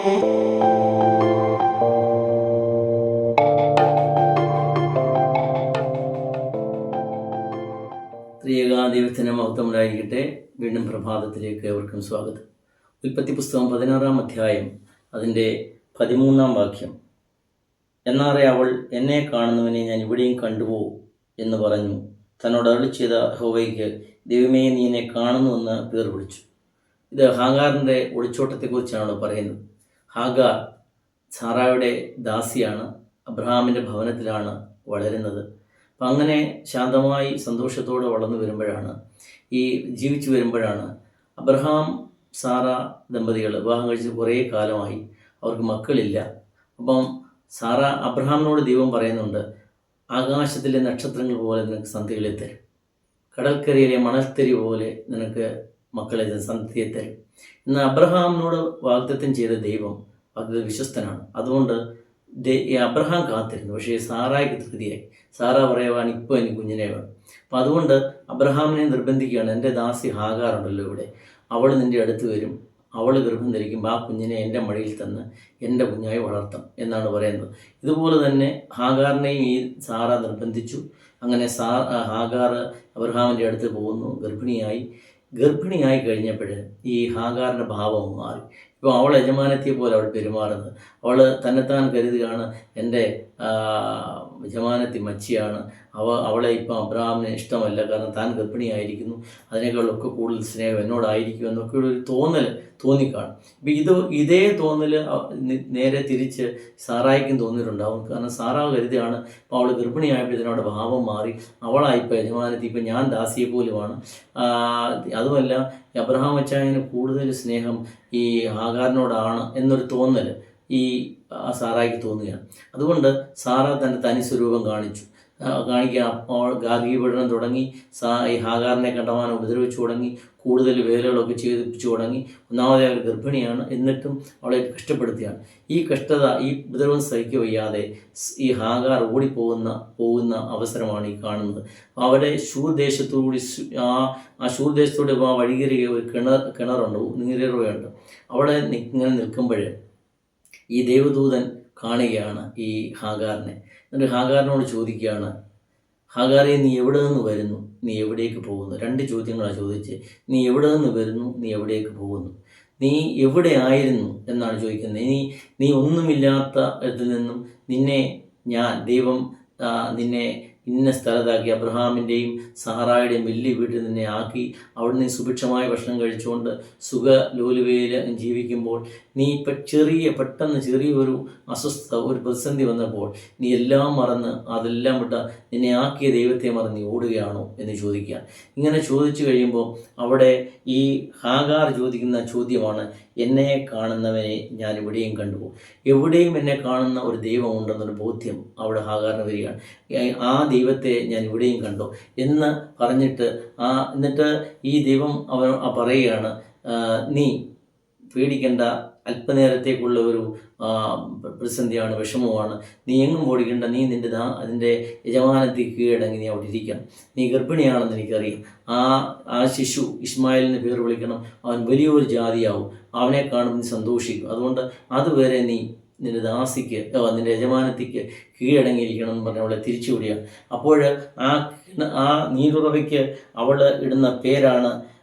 ത്രിയേകാദൈവത്തിന് മഹത്വമുണ്ടായിരിക്കട്ടെ. വീണ്ടും പ്രഭാതത്തിലേക്ക് ഏവർക്കും സ്വാഗതം. ഉൽപ്പത്തി പുസ്തകം പതിനാറാം അധ്യായം അതിന്റെ പതിമൂന്നാം വാക്യം. എന്നാറെ അവൾ എന്നെ കാണുന്നവനെ ഞാൻ ഇവിടെയും കണ്ടുപോ എന്ന് പറഞ്ഞു. തന്നോട് അരുളി ചെയ്ത ഹോവയ്ക്ക് ദൈവമേ നീ എന്നെ കാണുന്നുവെന്ന് പേർ വിളിച്ചു. ഇത് ഹാങ്കാറിന്റെ ഒളിച്ചോട്ടത്തെക്കുറിച്ചാണ് പറയുന്നത്. ഹാഗാർ സാറായുടെ ദാസിയാണ്. അബ്രഹാമിന്റെ ഭവനത്തിലാണ് വളരുന്നത്. അപ്പം അങ്ങനെ ശാന്തമായി സന്തോഷത്തോടെ വളർന്നു വരുമ്പോഴാണ് ഈ ജീവിച്ചു വരുമ്പോഴാണ് അബ്രഹാം സാറ ദമ്പതികൾ വിവാഹം കഴിച്ച് കുറേ കാലമായി അവർക്ക് മക്കളില്ല. അപ്പം സാറ അബ്രഹാമിനോട് ദൈവം പറയുന്നുണ്ട് ആകാശത്തിലെ നക്ഷത്രങ്ങൾ പോലെ നിനക്ക് സന്ധികളെ തരും. കടൽക്കരയിലെ മണൽത്തരി പോലെ നിനക്ക് മക്കളെ സന്ധിയെ തരും എന്നാൽ അബ്രഹാമിനോട് വാഗ്ദത്തം ചെയ്ത ദൈവം അത് വിശ്വസ്തനാണ്. അതുകൊണ്ട് അബ്രഹാം കാത്തിരുന്നു. പക്ഷേ സാറായ്ക്ക് തൃതിയായി സാറ പറയുവാൻ ഇപ്പോൾ എനിക്ക് കുഞ്ഞിനെ വേണം അപ്പം അതുകൊണ്ട് അബ്രഹാമിനെ നിർബന്ധിക്കുകയാണ്. എന്റെ ദാസി ഹാകാറുണ്ടല്ലോ ഇവിടെ. അവൾ നിന്റെ അടുത്ത് വരും. അവൾ ഗർഭം ധരിക്കുമ്പോൾ ആ കുഞ്ഞിനെ എന്റെ മടിയിൽ തന്ന് എന്റെ കുഞ്ഞായി വളർത്താം എന്നാണ് പറയുന്നത്. ഇതുപോലെ തന്നെ ഹാഗാറിനെയും ഈ സാറ നിർബന്ധിച്ചു. അങ്ങനെ സാ ഹാഗാർ അബ്രഹാമിന്റെ അടുത്ത് പോകുന്നു. ഗർഭിണിയായി. ഗർഭിണിയായി കഴിഞ്ഞപ്പോൾ ഈ ഹാഗാറിന്റെ ഭാവം മാറി. ഇപ്പോൾ അവൾ യജമാനത്തിയെ പോലെ അവൾ പെരുമാറുന്നത് അവൾ തന്നെത്താൻ കരുതുകയാണ് എന്റെ യജമാനത്തി മച്ചിയാണ്. അവ അവളെ ഇപ്പം അബ്രഹാമിന് ഇഷ്ടമല്ല. കാരണം താൻ ഗർഭിണിയായിരിക്കുന്നു. അതിനേക്കാളൊക്കെ കൂടുതൽ സ്നേഹം എന്നോടായിരിക്കും എന്നൊക്കെയുള്ള ഒരു തോന്നൽ തോന്നിക്കാണും. ഇപ്പം ഇത് ഇതേ തോന്നൽ നേരെ തിരിച്ച് സാറായിക്കും തോന്നിയിട്ടുണ്ടാവും. കാരണം സാറാവ് കരുതിയാണ് അപ്പോൾ അവൾ ഗർഭിണിയായപ്പോൾ ഇതിനോട് ഭാവം മാറി. അവളായിപ്പോൾ യജമാനത്തി ഇപ്പം ഞാൻ ദാസിയെ പോലുമാണ്. അതുമല്ല അബ്രഹാം അച്ചായന് കൂടുതൽ സ്നേഹം ഈ ആകാരനോടാണ് എന്നൊരു തോന്നൽ ഈ സാറായിക്ക് തോന്നുകയാണ്. അതുകൊണ്ട് സാറ തന്റെ തനി സ്വരൂപം കാണിച്ചു. കാണിക്കുക അപ്പോൾ ഗാർഗീപീഡനം തുടങ്ങി സാ ഈ ഹാഗാറിനെ കണ്ടമാനം ഉപദ്രവിച്ചു തുടങ്ങി കൂടുതൽ വേലകളൊക്കെ ചെയ്തിപ്പിച്ചു തുടങ്ങി. ഒന്നാമതേ അവർ ഗർഭിണിയാണ്. എന്നിട്ടും അവളെ കഷ്ടപ്പെടുത്തിയാണ്. ഈ കഷ്ടത ഈ ഉപദ്രവം സഹിക്കുക വയ്യാതെ ഈ ഹാഗാർ ഓടിപ്പോകുന്ന പോകുന്ന അവസരമാണ് ഈ കാണുന്നത്. അവിടെ ശൂർദേശത്തോടി ആ ആ ശൂർദേശത്തോടെ ആ വഴികേറിയ ഒരു കിണർ കിണറുണ്ട് നീരേറുകയുണ്ട്. അവിടെ ഇങ്ങനെ നിൽക്കുമ്പോൾ ഈ ദേവദൂതൻ കാണുകയാണ് ഈ ഹാഗാറിനെ. എന്നിട്ട് ഹാഗാറിനോട് ചോദിക്കുകയാണ് ഹാഗാറെ നീ എവിടെ നിന്ന് വരുന്നു? നീ എവിടേക്ക് പോകുന്നു? രണ്ട് ചോദ്യങ്ങളാണ് ചോദിച്ച് നീ എവിടെ നിന്ന് വരുന്നു? നീ എവിടേക്ക് പോകുന്നു? നീ എവിടെ ആയിരുന്നു? എന്നാണ് ചോദിക്കുന്നത്. നീ നീ ഒന്നുമില്ലാത്ത ഇതിൽ നിന്നും നിന്നെ ഞാൻ ദൈവം നിന്നെ ഇന്ന സ്ഥലത്താക്കി അബ്രഹാമിന്റെയും സഹറായുടെയും വലിയ വീട്ടിൽ നിന്നെ ആക്കി. അവിടെ നിന്ന് സുഭിക്ഷമായ ഭക്ഷണം കഴിച്ചുകൊണ്ട് സുഖ ലോലുവയിൽ ജീവിക്കുമ്പോൾ നീ ഇപ്പം ചെറിയ പെട്ടെന്ന് ചെറിയൊരു അസ്വസ്ഥത ഒരു പ്രതിസന്ധി വന്നപ്പോൾ നീ എല്ലാം മറന്ന് അതെല്ലാം വിട്ട നിന്നെ ആക്കിയ ദൈവത്തെ മറന്ന് നീ ഓടുകയാണോ എന്ന് ചോദിക്കുക. ഇങ്ങനെ ചോദിച്ചു കഴിയുമ്പോൾ അവിടെ ഈ ഹാഗാർ ചോദിക്കുന്ന ചോദ്യമാണ് എന്നെ കാണുന്നവനെ ഞാൻ എവിടെയും കണ്ടുപോകും. എവിടെയും എന്നെ കാണുന്ന ഒരു ദൈവമുണ്ടെന്നൊരു ബോധ്യം അവിടെ ഹാകാറിന് വരികയാണ്. ആ ദൈവത്തെ ഞാൻ എവിടെയും കണ്ടു എന്ന് പറഞ്ഞിട്ട് ആ എന്നിട്ട് ഈ ദൈവം അവൻ ആ പറയുകയാണ് നീ പേടിക്കേണ്ട അല്പനേരത്തേക്കുള്ള ഒരു പ്രതിസന്ധിയാണ് വിഷമമാണ് നീ എങ്ങും ഓടിക്കേണ്ട. നീ നിന്റെ ദാ അതിന്റെ യജമാനത്തിൽ കീഴടങ്ങി നീ അവിടെ ഇരിക്കണം. നീ ഗർഭിണിയാണെന്ന് എനിക്കറിയാം. ആ ആ ശിശു ഇസ്മായിലിന് പേര് വിളിക്കണം. അവൻ വലിയൊരു ജാതിയാവും. അവനെ കാണുമ്പോൾ നീ സന്തോഷിക്കും. അതുകൊണ്ട് അതുവരെ നീ നിന്റെ ദാസിക്ക് നിന്റെ യജമാനത്തിക്ക് കീഴടങ്ങിയിരിക്കണം എന്ന് പറഞ്ഞ് അവളെ തിരിച്ചു വിടുകയാണ് അപ്പോൾ ആ ആ നീരുറവയ്ക്ക് അവൾ ഇടുന്ന പേരാണ്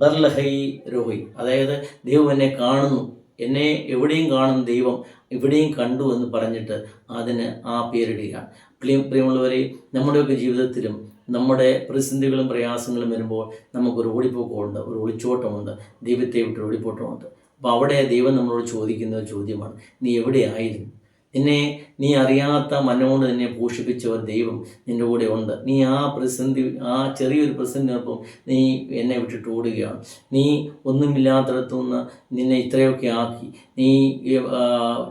ബർലഹൈ രോഹി. അതായത് ദൈവം എന്നെ കാണുന്നു. എന്നെ എവിടെയും കാണുന്ന ദൈവം ഇവിടെയും കണ്ടു എന്ന് പറഞ്ഞിട്ട് അതിന് ആ പേരിടുക. പ്രിയം പ്രിയമുള്ളവരെ നമ്മുടെയൊക്കെ ജീവിതത്തിലും നമ്മുടെ പ്രതിസന്ധികളും പ്രയാസങ്ങളും വരുമ്പോൾ നമുക്കൊരു ഓടിപ്പോക്കമുണ്ട് ഒരു ഒളിച്ചോട്ടമുണ്ട്. ദൈവത്തെ വിട്ട് ഓടിപ്പോട്ടമുണ്ട് അപ്പോൾ അവിടെ ദൈവം നമ്മളോട് ചോദിക്കുന്ന ഒരു ചോദ്യമാണ് നീ എവിടെയായിരുന്നു നിന്നെ നീ അറിയാത്ത മനോട് നിന്നെ പോഷിപ്പിച്ച ഒരു ദൈവം നിന്റെ കൂടെ ഉണ്ട്. നീ ആ പ്രതിസന്ധി ആ ചെറിയൊരു പ്രതിസന്ധിനൊപ്പം നീ എന്നെ വിട്ടിട്ട് ഓടുകയാണ്. നീ ഒന്നുമില്ലാത്തടത്തു നിന്ന് നിന്നെ ഇത്രയൊക്കെ ആക്കി. നീ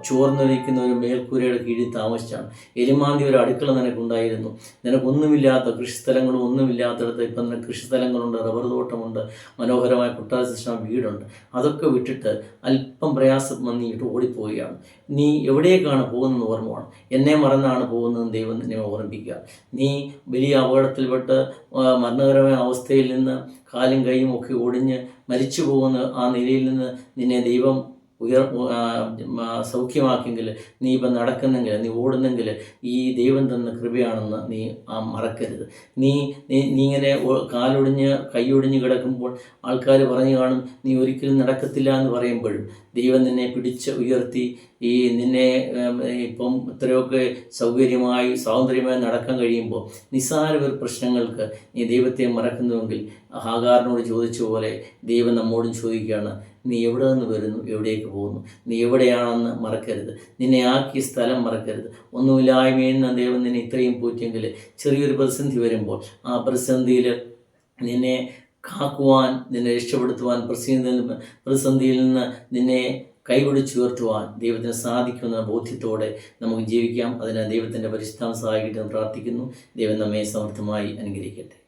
ചോർന്നൊലിക്കുന്ന ഒരു മേൽക്കൂരയുടെ കീഴിൽ താമസിച്ചാണ്. എരുമാന്തി ഒരു അടുക്കള നിനക്കുണ്ടായിരുന്നു. നിനക്കൊന്നുമില്ലാത്ത കൃഷിസ്ഥലങ്ങളും ഒന്നുമില്ലാത്തടത്ത് ഇപ്പം നിനക്ക് കൃഷിസ്ഥലങ്ങളുണ്ട് റബ്ബർ തോട്ടമുണ്ട് മനോഹരമായ കുട്ടാശിഷ്ട വീടുണ്ട്. അതൊക്കെ വിട്ടിട്ട് അല്പം പ്രയാസം വന്നിട്ട് ഓടിപ്പോവുകയാണ്. നീ എവിടേക്കാണ് പോകുന്നത് ഓർമ്മമാണ് എന്നെ മറന്നാണ് പോകുന്നതെന്ന് ദൈവം നിന്നെ ഓർമ്മിപ്പിക്കുക. നീ വലിയ അപകടത്തിൽപ്പെട്ട് മരണകരമായ അവസ്ഥയിൽ നിന്ന് കാലും കൈയും ഒക്കെ ഒടിഞ്ഞ് മരിച്ചു പോകുന്ന ആ നിലയിൽ നിന്ന് നിന്നെ ദൈവം ഉയർ സൗഖ്യമാക്കിയെങ്കിൽ നീ ഇപ്പം നടക്കുന്നെങ്കിൽ നീ ഓടുന്നെങ്കിൽ ഈ ദൈവം തന്ന കൃപയാണെന്ന് നീ ആ മറക്കരുത്. നീ നീ ഇങ്ങനെ കാലൊടിഞ്ഞ് കൈയൊടിഞ്ഞ് കിടക്കുമ്പോൾ ആൾക്കാർ പറഞ്ഞു കാണും നീ ഒരിക്കലും നടക്കത്തില്ല എന്ന് പറയുമ്പോഴും ദൈവം നിന്നെ പിടിച്ച് ഉയർത്തി ഈ നിന്നെ ഇപ്പം ഇത്രയൊക്കെ സൗകര്യമായി സ്വാതന്ത്ര്യമായി നടക്കാൻ കഴിയുമ്പോൾ നിസ്സാര പ്രശ്നങ്ങൾക്ക് നീ ദൈവത്തെ മറക്കുന്നുവെങ്കിൽ ഹാഗാറിനോട് ചോദിച്ച പോലെ ദൈവം നമ്മോടും ചോദിക്കുകയാണ് നീ എവിടെ നിന്ന് വരുന്നു? എവിടേക്ക് പോകുന്നു? നീ എവിടെയാണെന്ന് മറക്കരുത്. നിന്നെ ആക്കി സ്ഥലം മറക്കരുത്. ഒന്നുമില്ലായ്മയിൽ നിന്ന് ദൈവം നിന്നെ ഇത്രയും പോറ്റിയെങ്കിൽ ചെറിയൊരു പ്രതിസന്ധി വരുമ്പോൾ ആ പ്രതിസന്ധിയിൽ നിന്നെ കാക്കുവാൻ നിന്നെ രക്ഷപ്പെടുത്തുവാൻ പ്രസിദ്ധി പ്രതിസന്ധിയിൽ നിന്ന് നിന്നെ കൈപിടിച്ചുയർത്തുവാൻ ദൈവത്തിന് സാധിക്കുന്ന ബോധ്യത്തോടെ നമുക്ക് ജീവിക്കാം. അതിന് ദൈവത്തിന്റെ പരിശുദ്ധം സഹായിക്കട്ടെ പ്രാർത്ഥിക്കുന്നു. ദൈവം നമ്മെ സമർത്ഥമായി അനുഗ്രഹിക്കട്ടെ.